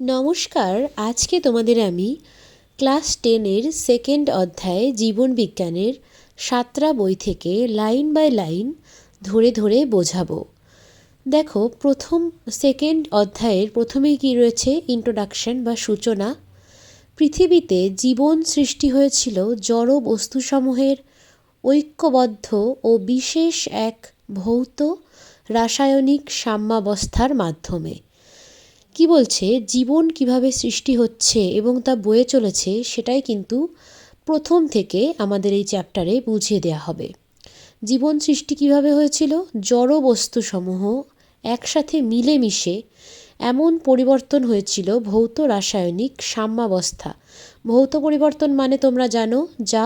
নমস্কার, আজকে তোমাদের আমি ক্লাস টেনের সেকেন্ড অধ্যায়ে জীবন বিজ্ঞানের সাতরা বই থেকে লাইন বাই লাইন ধরে ধরে বোঝাবো। দেখো, প্রথম, সেকেন্ড অধ্যায়ের প্রথমেই কী রয়েছে? ইন্ট্রোডাকশন বা সূচনা। পৃথিবীতে জীবন সৃষ্টি হয়েছিল জড় বস্তুসমূহের ঐক্যবদ্ধ ও বিশেষ এক ভৌত রাসায়নিক সাম্যাবস্থার মাধ্যমে। কি বলছে? জীবন কীভাবে সৃষ্টি হচ্ছে এবং তা বয়ে চলেছে সেটাই কিন্তু প্রথম থেকে আমাদের এই চ্যাপ্টারে বুঝিয়ে দেওয়া হবে। জীবন সৃষ্টি কীভাবে হয়েছিল? জড় বস্তুসমূহ একসাথে মিলেমিশে এমন পরিবর্তন হয়েছিল ভৌত রাসায়নিক সাম্যাবস্থা। ভৌত পরিবর্তন মানে তোমরা জানো, যা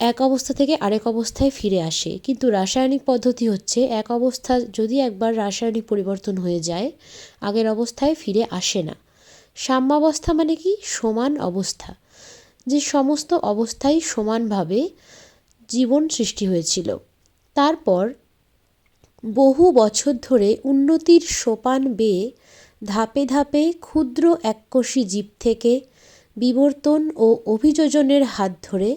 এক অবস্থা থেকে আরেক অবস্থায় ফিরে আসে। কিন্তু রাসায়নিক পদ্ধতি হচ্ছে, এক অবস্থা যদি একবার রাসায়নিক পরিবর্তন হয়ে যায়, আগের অবস্থায় ফিরে আসে না। সাম্যাবস্থা মানে কি? সমান অবস্থা। যে সমস্ত অবস্থায় সমানভাবে জীবন সৃষ্টি হয়েছিল। তারপর বহু বছর ধরে উন্নতির সোপান বেয়ে ধাপে ধাপে ক্ষুদ্র এককোষী জীব থেকে বিবর্তন ও অভিযোজনের হাত ধরে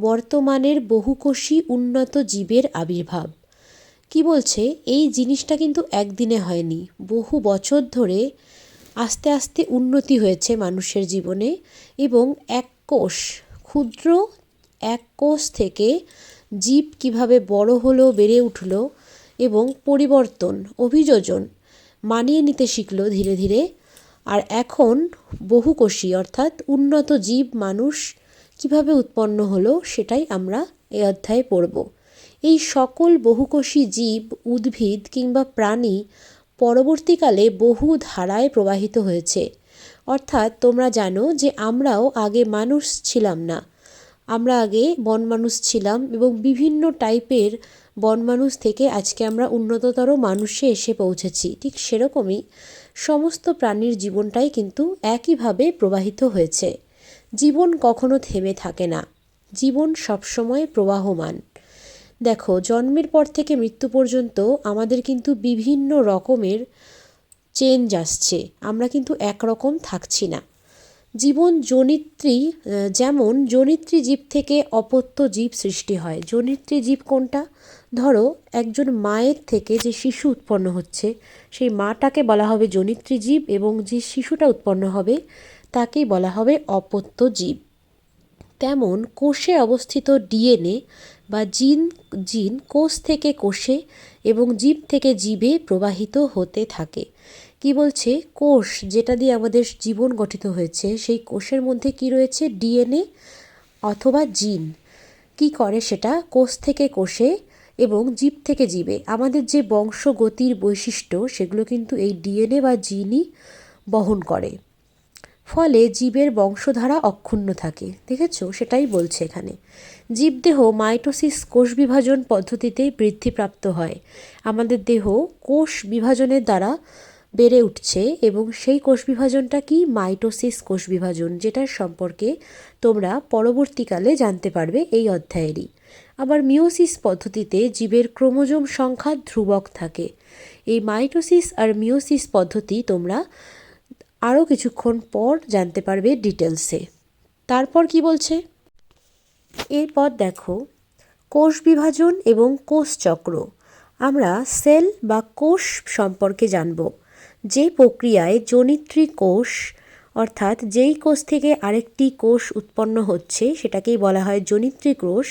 বর্তমানের বহুকোষী উন্নত জীবের আবির্ভাব। কি বলছে? এই জিনিসটা কিন্তু একদিনে হয়নি। বহু বছর ধরে আস্তে আস্তে উন্নতি হয়েছে মানুষের জীবনে এবং এক কোষ, ক্ষুদ্র এক কোষ থেকে জীব কীভাবে বড় হলো, বেড়ে উঠল এবং পরিবর্তন, অভিযোজন মানিয়ে নিতে শিখলো ধীরে ধীরে। আর এখন বহুকোষী অর্থাৎ উন্নত জীব মানুষ কীভাবে উৎপন্ন হলো সেটাই আমরা এই অধ্যায়ে পড়ব। এই সকল বহুকোষী জীব, উদ্ভিদ কিংবা প্রাণী পরবর্তীকালে বহু ধারায় প্রবাহিত হয়েছে। অর্থাৎ তোমরা জানো যে আমরাও আগে মানুষ ছিলাম না। আমরা আগে বন মানুষ ছিলাম এবং বিভিন্ন টাইপের বন মানুষ থেকে আজকে আমরা উন্নততর মানুষে এসে পৌঁছেছি। ঠিক সেরকমই সমস্ত প্রাণীর জীবনটাই কিন্তু একইভাবে প্রবাহিত হয়েছে। জীবন কখনো থেমে থাকে না। জীবন সবসময় প্রবাহমান। দেখো, জন্মের পর থেকে মৃত্যু পর্যন্ত আমাদের কিন্তু বিভিন্ন রকমের চেঞ্জ আসছে। আমরা কিন্তু একরকম থাকছি না। জীবন জনিত্রী যেমন জনিত্রী জীব থেকে অপত্য জীব সৃষ্টি হয়। জনিত্রী জীব কোনটা? ধরো, একজন মায়ের থেকে যে শিশু উৎপন্ন হচ্ছে, সেই মাটাকে বলা হবে জনিত্রী জীব এবং যে শিশুটা উৎপন্ন হবে তাকেই বলা হবে অপত্য জীব। তেমন কোষে অবস্থিত ডিএনএ বা জিন জিন কোষ থেকে কোষে এবং জীব থেকে জীবে প্রবাহিত হতে থাকে। কি বলছে? কোষ, যেটা দিয়ে আমাদের জীবন গঠিত হয়েছে, সেই কোষের মধ্যে কি রয়েছে? ডিএনএ অথবা জিন। কি করে সেটা? কোষ থেকে কোষে এবং জীব থেকে জীবে। আমাদের যে বংশগতির বৈশিষ্ট্য, সেগুলো কিন্তু এই ডিএনএ বা জিনই বহন করে। ফলে জীবের বংশধারা অক্ষুণ্ণ থাকে। দেখেছ? সেটাই বলছে এখানে। জীবদেহ মাইটোসিস কোষ বিভাজন পদ্ধতিতেই বৃদ্ধিপ্রাপ্ত হয়। আমাদের দেহ কোষ বিভাজনের দ্বারা বেড়ে উঠছে এবং সেই কোষ বিভাজনটা কি? মাইটোসিস কোষ বিভাজন, যেটার সম্পর্কে তোমরা পরবর্তীকালে জানতে পারবে এই অধ্যায়েরই। আবার মিওসিস পদ্ধতিতে জীবের ক্রোমোজোম সংখ্যা ধ্রুবক থাকে। এই মাইটোসিস আর মিওসিস পদ্ধতি তোমরা আরও কিছুক্ষণ পর জানতে পারবে ডিটেলসে। তারপর কি বলছে? এরপর দেখো, কোষ বিভাজন এবং কোষচক্র আমরা সেল বা কোষ সম্পর্কে জানব, যে প্রক্রিয়ায় জনিত্রী কোষ অর্থাৎ যেই কোষ থেকে আরেকটি কোষ উৎপন্ন হচ্ছে, সেটাকেই বলা হয় জনিত্রী কোষ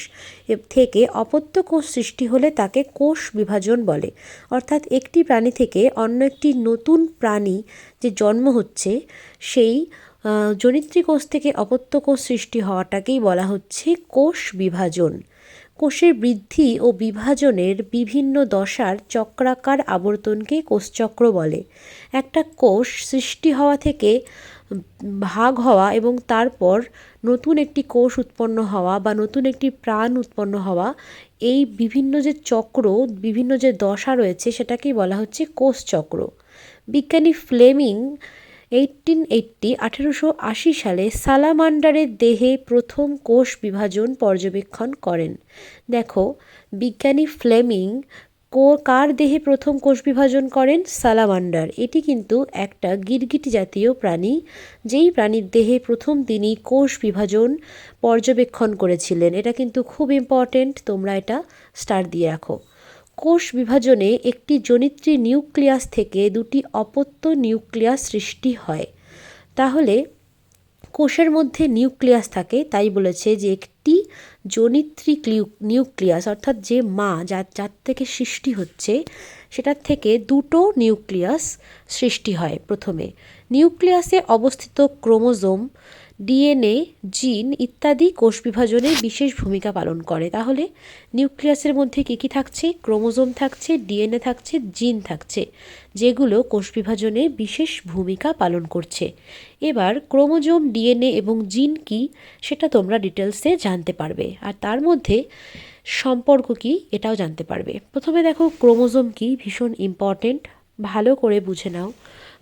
থেকে অপত্য কোষ সৃষ্টি হলে তাকে কোষ বিভাজন বলে। অর্থাৎ একটি প্রাণী থেকে অন্য একটি নতুন প্রাণী যে জন্ম হচ্ছে, সেই জনিত্রী কোষ থেকে অপত্য কোষ সৃষ্টি হওয়াটাকেই বলা হচ্ছে কোষ বিভাজন। কোষের বৃদ্ধি ও বিভাজনের বিভিন্ন দশার চক্রাকার আবর্তনকে কোষচক্র বলে। একটা কোষ সৃষ্টি হওয়া থেকে ভাগ হওয়া এবং তারপর নতুন একটি কোষ উৎপন্ন হওয়া বা নতুন একটি প্রাণ উৎপন্ন হওয়া, এই বিভিন্ন যে চক্র, বিভিন্ন যে দশা রয়েছে, সেটাকেই বলা হচ্ছে কোষচক্র। বিজ্ঞানী ফ্লেমিং এইটিন এইট্টি আঠেরোশো আশি সালে সালামান্ডারের দেহে প্রথম কোষ বিভাজন পর্যবেক্ষণ করেন। দেখো, বিজ্ঞানী ফ্লেমিং কো, কার দেহে প্রথম কোষ বিভাজন করেন? সালামান্ডার। এটি কিন্তু একটা গিরগিটি জাতীয় প্রাণী, যেই প্রাণীর দেহে প্রথম তিনি কোষ বিভাজন পর্যবেক্ষণ করেছিলেন। এটা কিন্তু খুব ইম্পর্টেন্ট তোমরা এটা স্টার দিয়ে রাখো। কোষ বিভাজনে একটি জনিত্রী নিউক্লিয়াস থেকে দুটি অপত্য নিউক্লিয়াস সৃষ্টি হয়। তাহলে কোষের মধ্যে নিউক্লিয়াস থাকে, তাই বলেছে যে একটি জনিত্রী নিউক্লিয়াস, অর্থাৎ যে মা যার যার থেকে সৃষ্টি হচ্ছে, সেটার থেকে দুটো নিউক্লিয়াস সৃষ্টি হয় প্রথমে। নিউক্লিয়াসে অবস্থিত ক্রোমোজোম ডিএনএ, জিন ইত্যাদি কোষ বিভাজনে বিশেষ ভূমিকা পালন করে। তাহলে নিউক্লিয়াসের মধ্যে কী কী থাকছে? ক্রোমোজোম থাকছে, ডিএনএ থাকছে, জিন থাকছে, যেগুলো কোষ বিভাজনে বিশেষ ভূমিকা পালন করছে। এবার ক্রোমোজোম, ডিএনএ এবং জিন কি সেটা তোমরা ডিটেলসে জানতে পারবে। আর তার মধ্যে সম্পর্ক কি এটাও জানতে পারবে। প্রথমে দেখো ক্রোমোজোম কি ভীষণ ইম্পর্টেন্ট ভালো করে বুঝে নাও।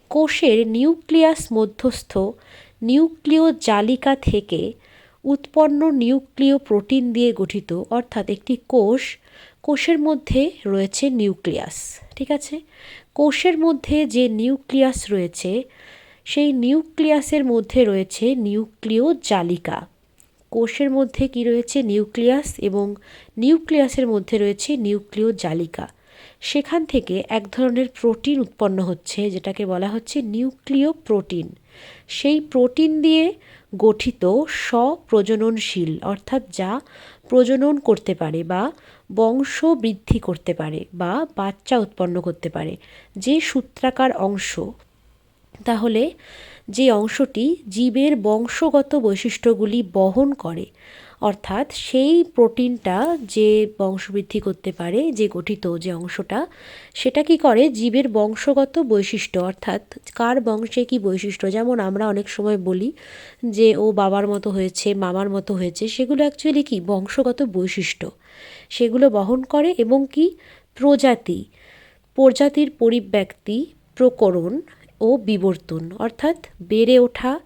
কোষের নিউক্লিয়াস মধ্যস্থ নিউক্লিয় জালিকা থেকে উৎপন্ন নিউক্লিয় প্রোটিন দিয়ে গঠিত, অর্থাৎ একটি কোষ, কোষের মধ্যে রয়েছে নিউক্লিয়াস, ঠিক আছে? কোষের মধ্যে যে নিউক্লিয়াস রয়েছে, সেই নিউক্লিয়াসের মধ্যে রয়েছে নিউক্লিয় জালিকা কোষের মধ্যে কি রয়েছে? নিউক্লিয়াস এবং নিউক্লিয়াসের মধ্যে রয়েছে নিউক্লিয় জালিকা সেখান থেকে এক ধরনের প্রোটিন উৎপন্ন হচ্ছে, যেটাকে বলা হচ্ছে নিউক্লিয় প্রোটিন সেই প্রোটিন দিয়ে গঠিত স্বপ্রজননশীল, অর্থাৎ যা প্রজনন করতে পারে বা বংশ বৃদ্ধি করতে পারে বা বাচ্চা উৎপন্ন করতে পারে, যে সূত্রাকার অংশ। তাহলে যে অংশটি জীবের বংশগত বৈশিষ্ট্যগুলি বহন করে অর্থাৎ সেই প্রোটিনটা যে বংশবৃদ্ধি করতে পারে, যে গঠিত যে অংশটা, সেটা কি করে? জীবের বংশগত বৈশিষ্ট্য, অর্থাৎ কার বংশে কি বৈশিষ্ট্য? যেমন আমরা অনেক সময় বলি যে ও বাবার মতো হয়েছে, মামার মতো হয়েছে, সেগুলো অ্যাকচুয়ালি কি? বংশগত বৈশিষ্ট্য। সেগুলো বহন করে এবং কি? প্রজাতি। প্রজাতির পরিব্যক্তি, প্রকরণ ও বিবর্তন, অর্থাৎ বেড়ে ওঠা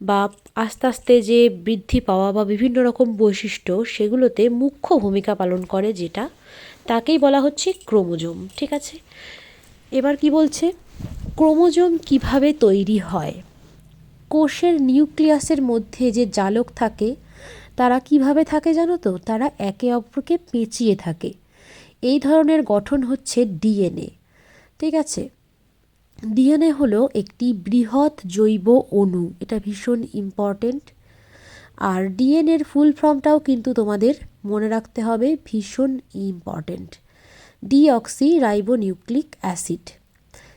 বা আস্তে আস্তে যে বৃদ্ধি পাওয়া বা বিভিন্ন রকম বৈশিষ্ট্য, সেগুলোতে মুখ্য ভূমিকা পালন করে যেটা, তাকেই বলা হচ্ছে ক্রোমোজোম, ঠিক আছে? এবার কি বলছে? ক্রোমোজোম কীভাবে তৈরি হয়? কোষের নিউক্লিয়াসের মধ্যে যে জালক থাকে, তারা কীভাবে থাকে জানো তো? তারা একে অপরকে পেঁচিয়ে থাকে। এই ধরনের গঠন হচ্ছে ডিএনএ, ঠিক আছে? ডিএনএ হলো একটি বৃহৎ জৈব অণু, এটা ভীষণ ইম্পর্টেন্ট আর ডিএনএর ফুল ফর্মটাও কিন্তু তোমাদের মনে রাখতে হবে, ভীষণ important deoxyribonucleic acid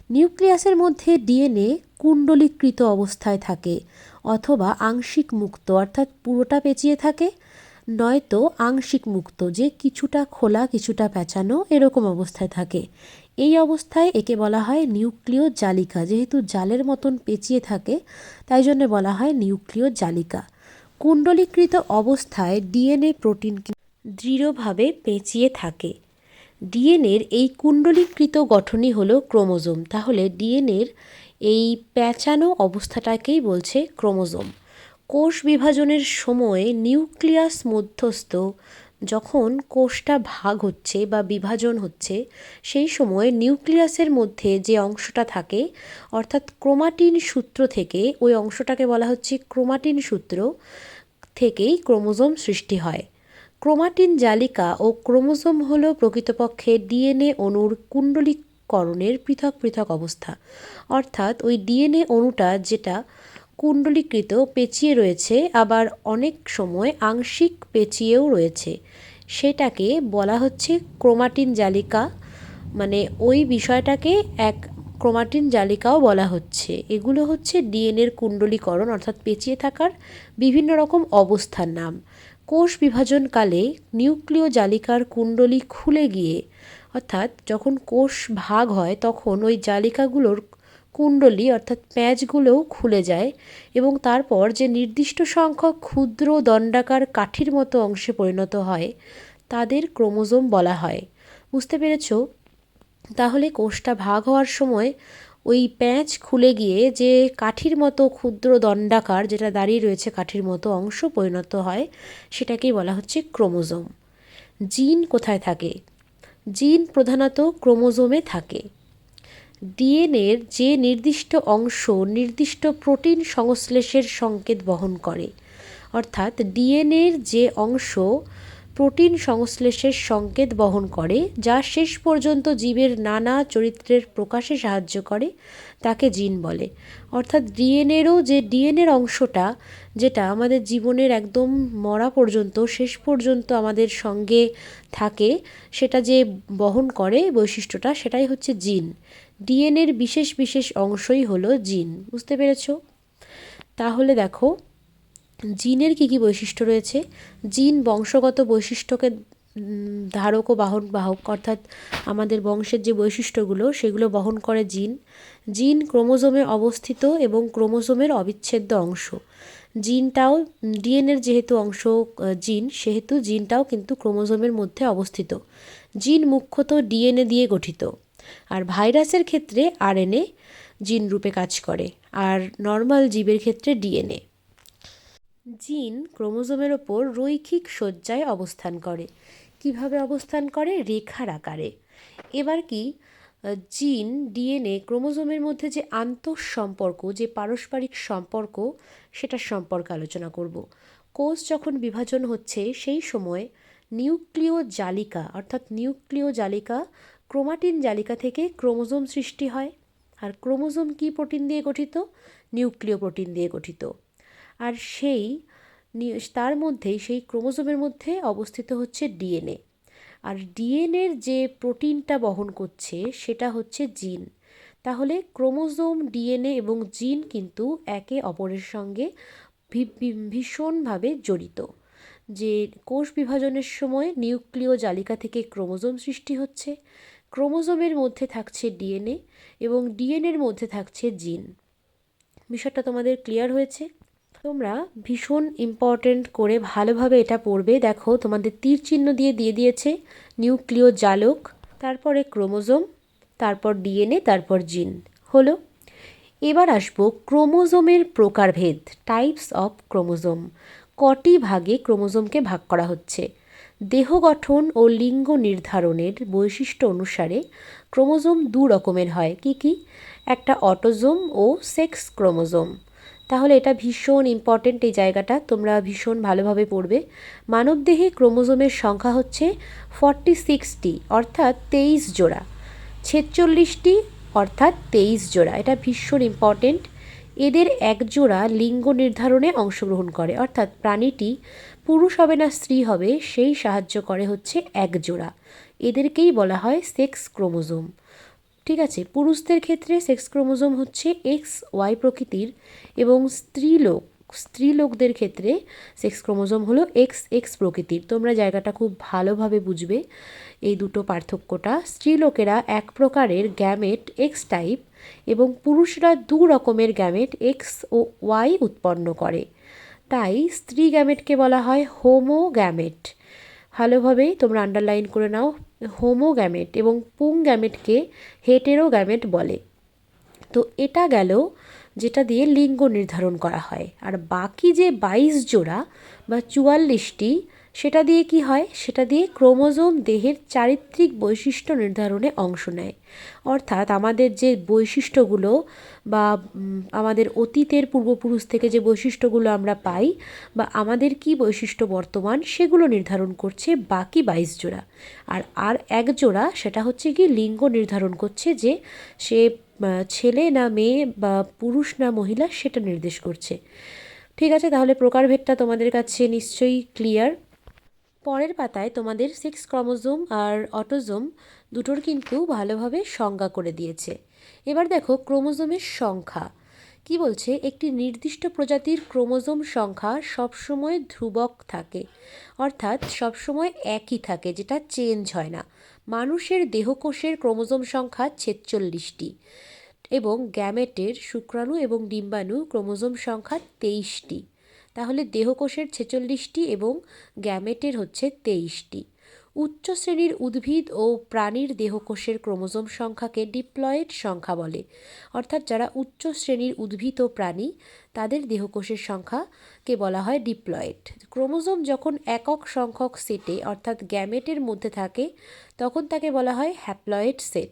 নিউক্লিয়াসের মধ্যে ডিএনএ কুণ্ডলীকৃত অবস্থায় থাকে, অথবা আংশিক মুক্ত, অর্থাৎ পুরোটা পেঁচিয়ে থাকে, নয়তো আংশিক মুক্ত, যে কিছুটা খোলা, কিছুটা পেঁচানো এরকম অবস্থায় থাকে। এই অবস্থায় একে বলা হয় নিউক্লিয় জালিকা যেহেতু জালের মতন পেঁচিয়ে থাকে, তাই জন্য বলা হয় নিউক্লিয় জালিকা কুণ্ডলীকৃত অবস্থায় ডিএনএ প্রোটিন দৃঢ়ভাবে পেঁচিয়ে থাকে? ডিএনএর এই কুণ্ডলীকৃত গঠনই হলো ক্রোমোজোম। তাহলে ডিএনএর এই প্যাঁচানো অবস্থাটাকেই বলছে ক্রোমোজোম। কোষ বিভাজনের সময়ে নিউক্লিয়াস মধ্যস্থ যখন কোষটা ভাগ হচ্ছে বা বিভাজন হচ্ছে, সেই সময় নিউক্লিয়াসের মধ্যে যে অংশটা থাকে, অর্থাৎ ক্রোমাটিন সূত্র থেকে, ওই অংশটাকে বলা হচ্ছে ক্রোমাটিন সূত্র থেকেই ক্রোমোজোম সৃষ্টি হয়। ক্রোমাটিন জালিকা ও ক্রোমোজোম হল প্রকৃতপক্ষে ডিএনএ অণুর কুণ্ডলীকরণের পৃথক পৃথক অবস্থা। অর্থাৎ ওই ডিএনএ অণুটা যেটা কুণ্ডলীকৃত পেঁচিয়ে রয়েছে, আবার অনেক সময় আংশিক পেঁচিয়েও রয়েছে। সেটাকে বলা হচ্ছে ক্রোমাটিন জালিকা। মানে ওই বিষয়টাকে এক ক্রোমাটিন জালিকাও বলা হচ্ছে। এগুলো হচ্ছে ডিএনএর কুণ্ডলীকরণ, অর্থাৎ পেঁচিয়ে থাকার বিভিন্ন রকম অবস্থার নাম। কোষ বিভাজনকালে নিউক্লিয় জালিকার কুণ্ডলী খুলে গিয়ে, অর্থাৎ যখন কোষ ভাগ হয়, তখন ওই জালিকাগুলোর কুণ্ডলী অর্থাৎ প্যাঁচগুলোও খুলে যায় এবং তারপর যে নির্দিষ্ট সংখ্যক ক্ষুদ্র দণ্ডাকার কাঠির মতো অংশে পরিণত হয়, তাদের ক্রোমোজোম বলা হয়। বুঝতে পেরেছ? তাহলে কোষটা ভাগ হওয়ার সময় ওই প্যাঁচ খুলে গিয়ে যে কাঠির মতো ক্ষুদ্র দণ্ডাকার যেটা দাঁড়িয়ে রয়েছে কাঠির মতো অংশ পরিণত হয়, সেটাকেই বলা হচ্ছে ক্রোমোজোম। জিন কোথায় থাকে? জিন প্রধানত ক্রোমোজোমে থাকে। ডিএনএর যে নির্দিষ্ট অংশ নির্দিষ্ট প্রোটিন সংশ্লেষের সংকেত বহন করে। অর্থাৎ ডিএনএর যে অংশ প্রোটিন সংশ্লেষের সংকেত বহন করে, যা শেষ পর্যন্ত জীবের নানা চরিত্রের প্রকাশে সাহায্য করে, তাকে জিন বলে। অর্থাৎ ডিএনএরও যে ডিএনএর অংশটা, যেটা আমাদের জীবনের একদম মরা পর্যন্ত, শেষ পর্যন্ত আমাদের সঙ্গে থাকে, সেটা যে বহন করে বৈশিষ্ট্যটা, সেটাই হচ্ছে জিন। ডিএনএর বিশেষ বিশেষ অংশই হলো জিন, বুঝতে পেরেছ? তাহলে দেখো, জিনের কী কী বৈশিষ্ট্য রয়েছে? জিন বংশগত বৈশিষ্ট্যকে ধারক ও বাহন বাহক, অর্থাৎ আমাদের বংশের যে বৈশিষ্ট্যগুলো, সেগুলো বহন করে জিন। জিন ক্রোমোজোমে অবস্থিত এবং ক্রোমোজোমের অবিচ্ছেদ্য অংশ। জিনটাও ডিএনএর যেহেতু অংশ জিন, সেহেতু জিনটাও কিন্তু ক্রোমোজোমের মধ্যে অবস্থিত। জিন মুখ্যত ডিএনএ দিয়ে গঠিত। আর ভাইরাসের ক্ষেত্রে আরএনএ জিন রূপে কাজ করে, আর নর্মাল জীবের ক্ষেত্রে ডিএনএ। জিন ক্রোমোজোমের ওপর রৈখিক সজ্জায় অবস্থান করে। কীভাবে অবস্থান করে? রেখার আকারে। এবার কি জিন ডিএনএ ক্রোমোজোমের মধ্যে যে আন্তঃসম্পর্ক, যে পারস্পরিক সম্পর্ক, সেটার সম্পর্কে আলোচনা করব। কোষ যখন বিভাজন হচ্ছে, সেই সময় নিউক্লিয় জালিকা অর্থাৎ নিউক্লিয় জালিকা ক্রোমাটিন জালিকা থেকে ক্রোমোজোম সৃষ্টি হয়। আর ক্রোমোজোম কী প্রোটিন দিয়ে গঠিত? নিউক্লিয় প্রোটিন দিয়ে গঠিত। আর সেই তার মধ্যেই, সেই ক্রোমোজোমের মধ্যে অবস্থিত হচ্ছে ডিএনএ। আর ডিএনএর যে প্রোটিনটা বহন করছে, সেটা হচ্ছে জিন। তাহলে ক্রোমোজোম, ডিএনএ এবং জিন কিন্তু একে অপরের সঙ্গে ভীষণভাবে জড়িত। যে কোষ বিভাজনের সময় নিউক্লিয় জালিকা থেকে ক্রোমোজোম সৃষ্টি হচ্ছে ক্রোমোজোমের মধ্যে থাকছে ডিএনএ এবং ডিএনএর মধ্যে থাকছে জিন। বিষয়টা তোমাদের ক্লিয়ার হয়েছে? তোমরা ভীষণ ইম্পর্টেন্ট করে ভালোভাবে এটা পড়বে। দেখো, তোমাদের তীর চিহ্ন দিয়ে দিয়ে দিয়েছে নিউক্লিয় জালক তারপরে ক্রোমোজোম, তারপর ডিএনএ, তারপর জিন। হলো? এবার আসব ক্রোমোজোমের প্রকারভেদ টাইপস অফ ক্রোমোজোম কটি ভাগে ক্রোমোজোমকে ভাগ করা হচ্ছে? দেহ গঠন ও লিঙ্গ নির্ধারণের বৈশিষ্ট্য অনুসারে ক্রোমোজোম দু রকমের হয়। কি কি? একটা অটোজোম ও সেক্স ক্রোমোজোম। তাহলে এটা ভীষণ ইম্পর্টেন্ট এই জায়গাটা, তোমরা ভীষণ ভালোভাবে পড়বে। মানবদেহে ক্রোমোজোমের সংখ্যা হচ্ছে ফর্টি সিক্সটি অর্থাৎ তেইশ জোড়া। ছেচল্লিশটি, অর্থাৎ তেইশ জোড়া। এটা ভীষণ ইম্পর্টেন্ট এদের একজোড়া লিঙ্গ নির্ধারণে অংশগ্রহণ করে। অর্থাৎ প্রাণীটি পুরুষ হবে না, স্ত্রী হবে, সেই সাহায্য করে হচ্ছে একজোড়া। এদেরকেই বলা হয় সেক্স ক্রোমোজোম। ঠিক আছে, পুরুষদের ক্ষেত্রে সেক্স ক্রোমোজোম হচ্ছে এক্স ওয়াই প্রকৃতির এবং স্ত্রীলোক স্ত্রীলোকদের ক্ষেত্রে সেক্স ক্রোমোজোম হলো এক্স এক্স প্রকৃতির। তোমরা জায়গাটা খুব ভালোভাবে বুঝবে এই দুটো পার্থক্যটা। স্ত্রীলোকেরা এক প্রকারের গ্যামেট এক্স টাইপ এবং পুরুষরা দু রকমের গ্যামেট এক্স ও ওয়াই উৎপন্ন করে। তাই স্ত্রী গ্যামেটকে বলা হয় হোমো গ্যামেট। ভালোভাবেই তোমরা আন্ডারলাইন করে নাও, হোমো গ্যামেট এবং পুং গ্যামেটকে হেটেরো গ্যামেট বলে। তো এটা গেল যেটা দিয়ে লিঙ্গ নির্ধারণ করা হয়। আর বাকি যে বাইশ জোড়া বা চুয়াল্লিশটি, সেটা দিয়ে কি হয়? সেটা দিয়ে ক্রোমোজোম দেহের চারিত্রিক বৈশিষ্ট্য নির্ধারণে অংশ নেয়। অর্থাৎ আমাদের যে বৈশিষ্ট্যগুলো বা আমাদের অতীতের পূর্বপুরুষ থেকে যে বৈশিষ্ট্যগুলো আমরা পাই বা আমাদের কি বৈশিষ্ট্য বর্তমান, সেগুলো নির্ধারণ করছে বাকি বাইশ জোড়া। আর আর এক জোড়া, সেটা হচ্ছে কি লিঙ্গ নির্ধারণ করছে যে সে ছেলে না মেয়ে বা পুরুষ না মহিলা সেটা নির্দেশ করছে। ঠিক আছে, তাহলে প্রকারভেদটা তোমাদের কাছে নিশ্চয়ই ক্লিয়ার পরের পাতায় তোমাদের সিক্স ক্রোমোজোম আর অটোজোম দুটোর কিন্তু ভালোভাবে সংজ্ঞা করে দিয়েছে। এবার দেখো ক্রোমোজোমের সংখ্যা। কি বলছে? একটি নির্দিষ্ট প্রজাতির ক্রোমোজোম সংখ্যা সবসময় ধ্রুবক থাকে, অর্থাৎ সবসময় একই থাকে, যেটা চেঞ্জ হয় না। মানুষের দেহকোষের ক্রোমোজোম সংখ্যা ছেচল্লিশটি এবং গ্যামেটের শুক্রাণু এবং ডিম্বাণু ক্রোমোজোম সংখ্যা তেইশটি। তাহলে দেহকোষের ছেচল্লিশটি এবং গ্যামেটের হচ্ছে তেইশটি। উচ্চ শ্রেণির উদ্ভিদ ও প্রাণীর দেহকোষের ক্রোমোজোম সংখ্যাকে ডিপ্লয়েড সংখ্যা বলে। অর্থাৎ যারা উচ্চ শ্রেণির উদ্ভিদ ও প্রাণী, তাদের দেহকোষের সংখ্যাকে বলা হয় ডিপ্লয়েড। ক্রোমোজোম যখন একক সংখ্যক সেটে, অর্থাৎ গ্যামেটের মধ্যে থাকে, তখন তাকে বলা হয় হ্যাপ্লয়েড সেট।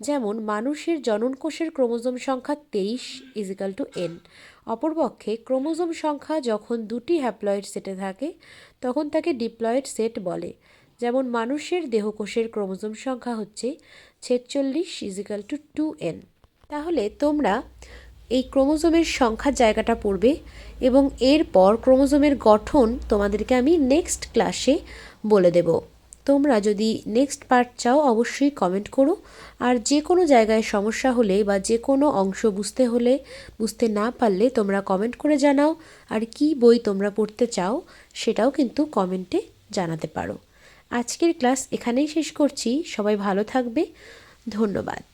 যেমন, মানুষের জননকোষের ক্রোমোজোম সংখ্যা তেইশ ইজিক্যাল টু এন অপরপক্ষে, ক্রোমোজোম সংখ্যা যখন দুটি হ্যাপ্লয়েড সেটে থাকে, তখন তাকে ডিপ্লয়েড সেট বলে। যেমন মানুষের দেহকোষের ক্রোমোজোম সংখ্যা হচ্ছে ছেচল্লিশ ইজিক্যাল টু টু এন। তাহলে তোমরা এই ক্রোমোজোমের সংখ্যার জায়গাটা পড়বে এবং এরপর ক্রোমোজোমের গঠন তোমাদেরকে আমি নেক্সট ক্লাসে বলে দেব। তোমরা যদি নেক্সট পার্ট চাও, অবশ্যই কমেন্ট করো। আর যে কোনো জায়গায় সমস্যা হলে বা যে কোনো অংশ বুঝতে হলে, বুঝতে না পারলে তোমরা কমেন্ট করে জানাও। আর কি বই তোমরা পড়তে চাও, সেটাও কিন্তু কমেন্টে জানাতে পারো। আজকের ক্লাস এখানেই শেষ করছি। সবাই ভালো থাকবে। ধন্যবাদ।